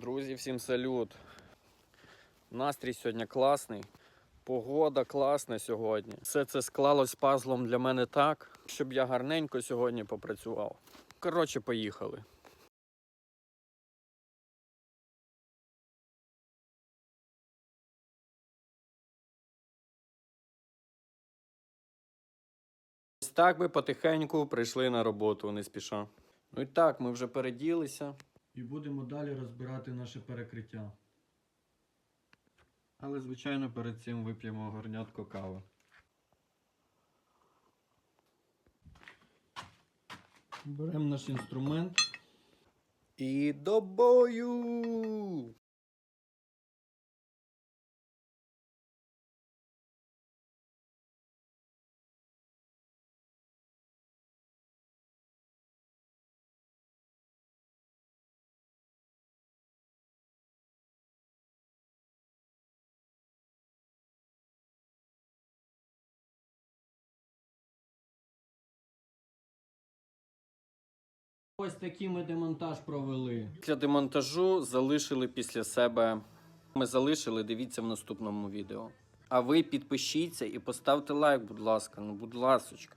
Друзі, всім салют. Настрій сьогодні класний. Погода класна сьогодні. Все це склалось пазлом для мене так, щоб я гарненько сьогодні попрацював. Коротше, поїхали. Ось так ми потихеньку прийшли на роботу, не спіша. Ну і так, ми вже переділися. І будемо далі розбирати наше перекриття. Але, звичайно, перед цим вип'ємо горнятко кави. Беремо наш інструмент. І до бою! Ось такий ми демонтаж провели. Після демонтажу залишили після себе. Ми залишили, дивіться в наступному відео. А ви підпишіться і поставте лайк, будь ласка. Ну, будь ласочка.